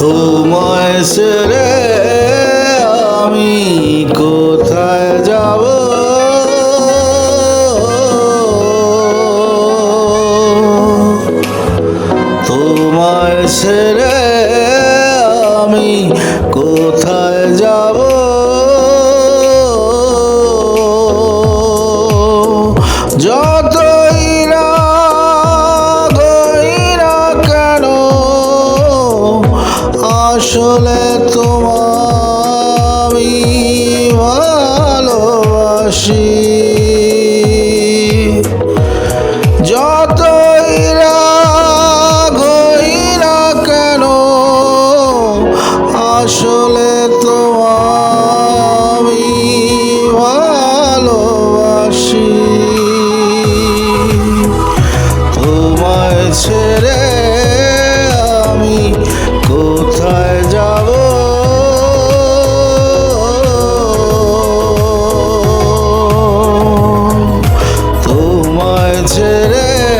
তোমায় ছেড়ে আমি কোথায় যাব? তোমায় ছেড়ে আমি কোথায় আসলে তোমামি ভালোবাসি। যতই রাগ না কেন আসলে তোমামি ভালোবাসি। তোমায় ছেড়ে yeah.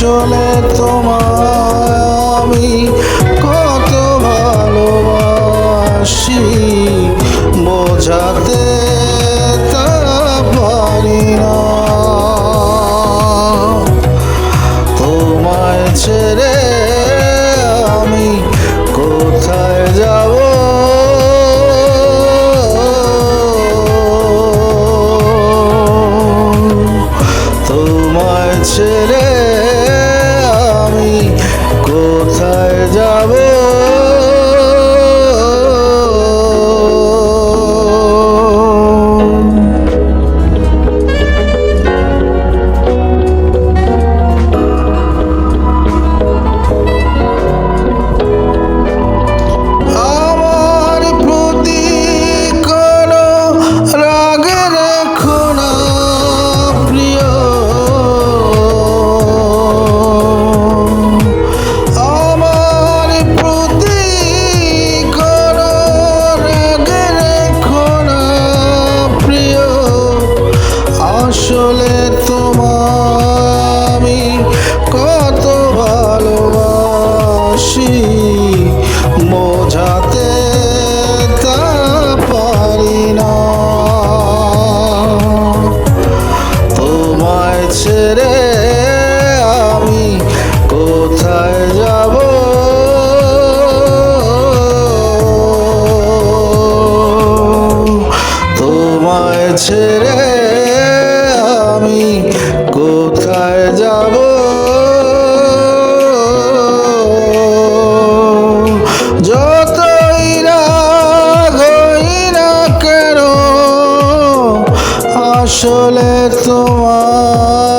আসলে তোমার আমি কত ভালোবাসি। আসলে তোমার আমি কত ভালোবাসি। বোঝাতে তা পারি না। তোমায় ছেড়ে আসলে তোমামি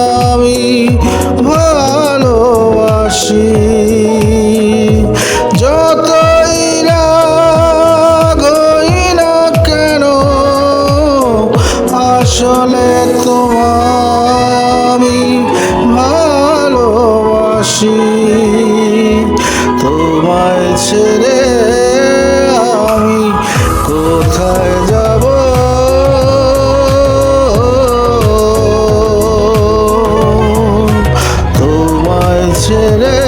ছেড়ে